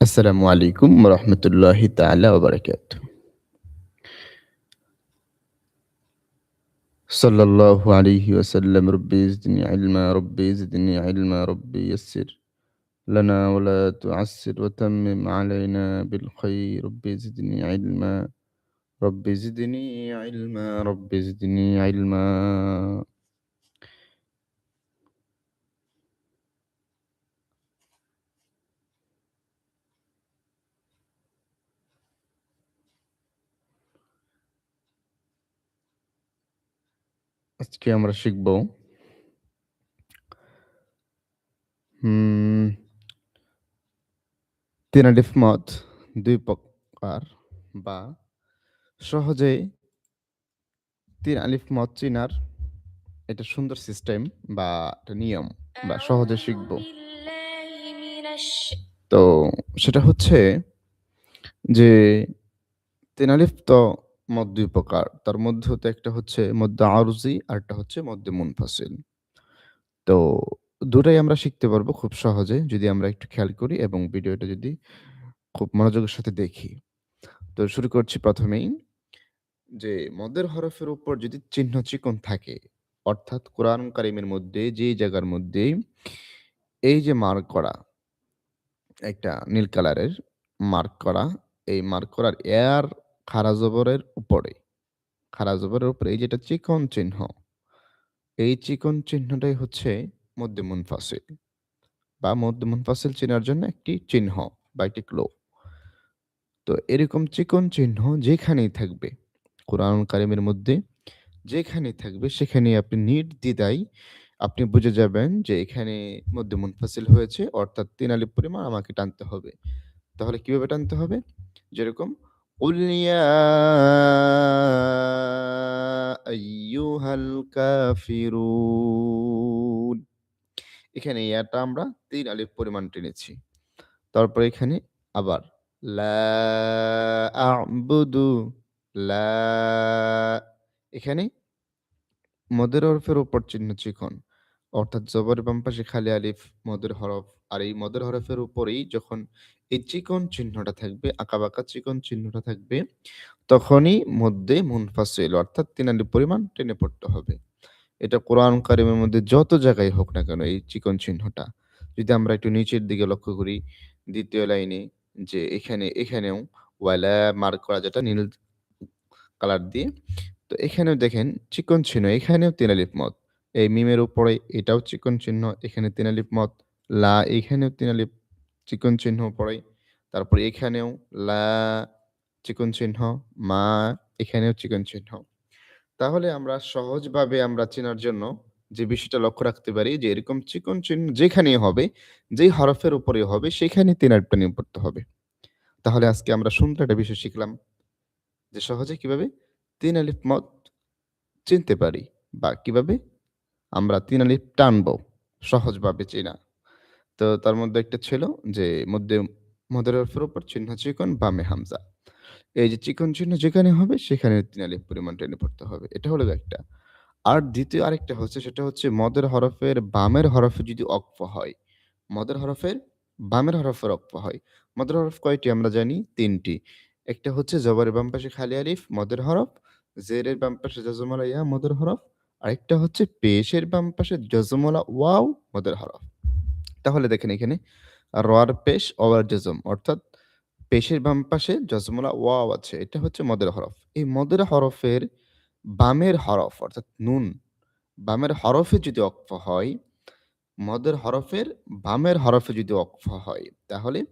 আসসালামু আলাইকুম রহমতুল্লাহি তাআলা ওয়া বারাকাতুহু। সাল্লাল্লাহু আলাইহি ওয়াসাল্লাম রব্বি জিদনি ইলমা রব্বি জিদনি ইলমা রব্বি ইয়াসসির লানা ওয়া লা তু'আসসির ওয়া তাম্মিম আলাইনা বিল খাইর রব্বি জিদনি ইলমা রব্বি জিদনি ইলমা আজকে আমরা শিখব তিনাডিফ মত দুই প্রকার বা সহজে তিন আলিফ মত চিনার এটা সুন্দর সিস্টেম বা একটা নিয়ম বা সহজে শিখব তো সেটা হচ্ছে যে তেনালিফ তো মদ ২ প্রকার। তার মধ্যে তো একটা হচ্ছে মদ্দে আরজি আরেকটা হচ্ছে মদ্দে মুনফাসিল। তো দুটাই আমরা শিখতে পারব খুব সহজে যদি আমরা একটু খেয়াল করি এবং ভিডিওটা যদি খুব মনোযোগের সাথে দেখি। তো শুরু করছি প্রথমেই যে মদের হরফের উপর যদি চিহ্ন চিকন থাকে, অর্থাৎ কোরআন কারিমের মধ্যে যেই জায়গার মধ্যে এই যে মার্ক করা একটা নীল কালারের মার্ক করা, এই মার্ক করার এয়ার খাড়া জবরের উপরে, খাড়া জবরের উপরে এই যেটা চিকন চিহ্ন, এই চিকন চিহ্নটাই হচ্ছে মদ্দে মুনফাসিল বা মদ্দে মুনফাসিল চেনার জন্য একটি চিহ্ন বা একটি ক্লু। তো এরকম চিকন চিহ্ন যেখানেই থাকবে, কোরআন কারিমের মধ্যে যেখানেই থাকবে সেখানেই আপনি নিট নির্দ্বিধায় আপনি বুঝে যাবেন যে এখানে মদ্দে মুনফাসিল হয়েছে অর্থাৎ ৩ আলিফ পরিমাণ আমাকে টানতে হবে। তাহলে কীভাবে টানতে হবে? যেরকম "কুল ইয়া আইয়ুহাল কাফিরুন" এখানে ইয়াটা আমরা ৩ আলিফ পরিমাণ টেনেছি। তারপর এখানে আবার, লা আ'বুদু, লা এখানে মদের হরফের উপর চিহ্ন চিকন। অর্থাৎ জবরের বাম পাশে খালি আলিফ মদের হরফ। আর এই মদের হরফের উপরেই যখন এই চিকন চিহ্নটা থাকবে, আঁকাবাঁকা চিকন চিহ্নটা থাকবে, তখনই মদ্দে মুনফাসিল অর্থাৎ ৩ আলিফ পরিমাণ টেনে পড়তে হবে। এটা কোরআন কারিমের মধ্যে যত জায়গায় হোক না কেন এই চিকন চিহ্নটা। যদি আমরা একটু নিচের দিকে লক্ষ্য করি, দ্বিতীয় লাইনে যে এখানে, এখানেও ওয়ালা মার্ক করা যেটা নীল কালার দিয়ে। তো এখানেও দেখেন চিকন চিহ্ন, এখানেও ৩ আলিফ মদ। এই মিমের উপরে এটাও চিকন চিহ্ন, এখানে ৩ আলিফ মদ। লা এখানেও ৩ আলিফ চিকন চিহ্ন পড়ে। তারপর এখানেও লা চিকন চিহ্ন, মা এখানেও চিকন চিহ্ন। তাহলে আমরা সহজভাবে আমরা চেনার জন্য যে বিষয়টা লক্ষ্য রাখতে পারি যে এরকম চিকন চিহ্ন যেখানেই হবে, যেই হরফের উপরে হবে সেখানেই ৩ আলিফটা করতে হবে। তাহলে আজকে আমরা সুন্দর একটা বিষয় শিখলাম। যে সহজে কীভাবে ৩ আলিফ মদ চিনতে পারি বা কীভাবে আমরা ৩ আলিফ টানবো সহজভাবে চেনা। তো তার মধ্যে একটা ছিল যে মধ্যে মদের হরফের উপর চিহ্ন চিকন বামে হামজা। এই যে চিকন চিহ্ন যেখানে হবে সেখানে ৩ আলিফ পরিমাণ টেনে পড়তে হবে। এটা হলো একটা। আর দ্বিতীয় আরেকটা হচ্ছে সেটা হচ্ছে মদের হরফের বামের হরফে যদি অক্ফ হয়, মদের হরফের বামের হরফের অক্ফ হয়। মদের হরফ কয়টি আমরা জানি? তিনটি একটা হচ্ছে জবরের বাম পাশে খালি আলিফ মদের হরফ, জেরের বাম পাশে জজমওয়ালা ইয়া মদের হরফ, আরেকটা হচ্ছে পেশের বাম পাশে জজমওয়ালা ওয়াও মদের হরফ। তাহলে দেখেন এখানে রর পেশ ওয়ার জজম অর্থাৎ পেশের বাম পাশে জজমওয়ালা ওয়াও আছে। এটা হচ্ছে মদের হরফ। এই মদের হরফের বামের হরফ অর্থাৎ নুন, বামের হরফে যদি অক্ফ হয়, মদের হরফের বামের হরফে যদি অক্ফ হয়, তাহলে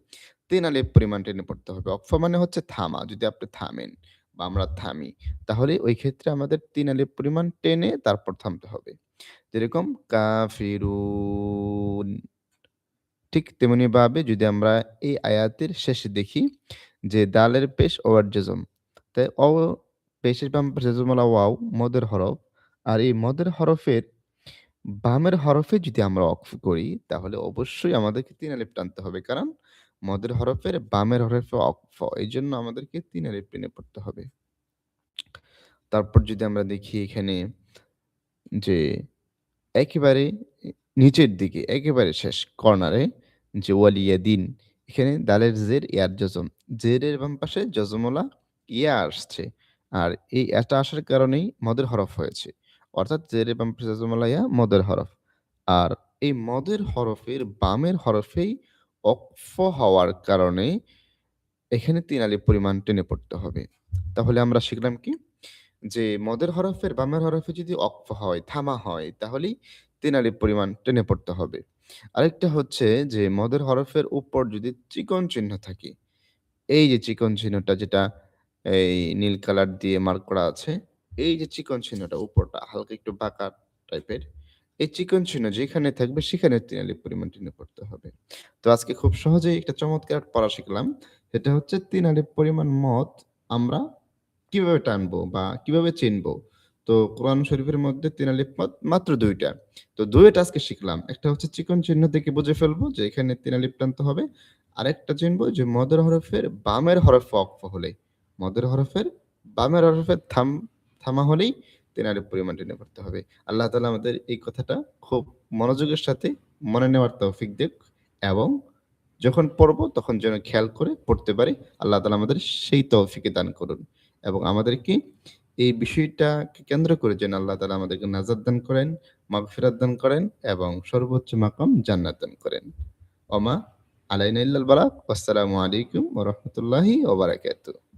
৩ আলিফ পরিমাণ টেনে পড়তে হবে। অক্ফ মানে হচ্ছে থামা। যদি আপনি থামেন বা আমরা থামি, তাহলে ওই ক্ষেত্রে আমাদের তিন আলিফ পরিমাণ টেনে তারপর থামতে হবে। যেরকম কাফিরুন। ঠিক তেমনিভাবে যদি আমরা এই আয়াতের শেষে দেখি যে দালের পেশ ওয়ার জজম। তাই অ পেশের বাম পাশে জজমওয়ালা ওয়াও মদের হরফ। আর এই মদের হরফের বামের হরফে যদি আমরা অক্ফ করি তাহলে অবশ্যই আমাদেরকে ৩ আলিফ টানতে হবে। কারণ মদের হরফের, বামের হরফে এই জন্য আমাদেরকে ৩ আলিফ পড়তে হবে। তারপর যদি আমরা দেখি এখানে যে একেবারে নিচের দিকে, একেবারে শেষ কর্নারে যে ওয়ালিয়া দিন এখানে দালের জের, ইয়ার জজম। জেরের বাম পাশে জজমওয়ালা ইয়া আসছে। আর এই এটা আসার কারণেই মদের হরফ হয়েছে। অর্থাৎ জেরের বাম পাশে জজমওয়ালা ইয়া মদের হরফ। আর এই মদের হরফের বামের হরফেই অক্ফ হওয়ার কারণে এখানে ৩ আলিফ পরিমাণ টেনে পড়তে হবে। তাহলে আমরা শিখলাম কি? যে মদের হরফের বামের হরফে যদি অক্ফ হয়, থামা হয় তাহলেই ৩ আলিফ পরিমাণ টেনে পড়তে হবে। আরেকটা হচ্ছে যে মদের হরফের উপর যদি চিকন চিহ্ন থাকে, এই যে চিকন চিহ্নটা যেটা এই নীল কালার দিয়ে মার্ক করা আছে, এই যে চিকন চিহ্নটা উপরটা হালকা একটু বাঁকা টাইপের, এই চিকন চিহ্ন যেখানে থাকবে সেখানে ৩ আলিফ পরিমাণ টেনে পড়তে হবে। তো আজকে খুব সহজেই একটা চমৎকার পড়া শিখলাম। সেটা হচ্ছে ৩ আলিফ পরিমাণ মদ আমরা কীভাবে টানবো বা কীভাবে চিনবো? তো কোরআন শরীফের মধ্যে ৩ আলিফ মদ মাত্র দুইটা তো ২ টা আজকে শিখলাম। একটা হচ্ছে চিকন চিহ্ন দেখে বুঝে ফেলব যে এখানে ৩ আলিফ টানতে হবে। আরেকটা চিনবো যে মদের হরফের বামের হরফ অক্ফ হলে, মদের হরফের বামের হরফের থাম থামা হলেই ৩ আলিফ পরিমাণ টেনে পড়তে হবে। আল্লাহ তালা আমাদের এই কথাটা খুব মনোযোগের সাথে মনে নেওয়ার তৌফিক দিক এবং যখন পড়ব তখন যেন খেয়াল করে পড়তে পারি। আল্লাহ তালা আমাদের সেই তৌফিকে দান করুন। এবং আমাদেরকে এই বিষয়টাকে কেন্দ্র করে যেন আল্লাহ তালা আমাদেরকে নাজাত দান করেন, মাগফিরাত দান করেন এবং সর্বোচ্চ মাকাম জান্নাত দান করেন। ওমা আলাইনা বালাগ। ওয়াসসালামু আলাইকুম রাহমাতুল্লাহি বারাকাতুহু।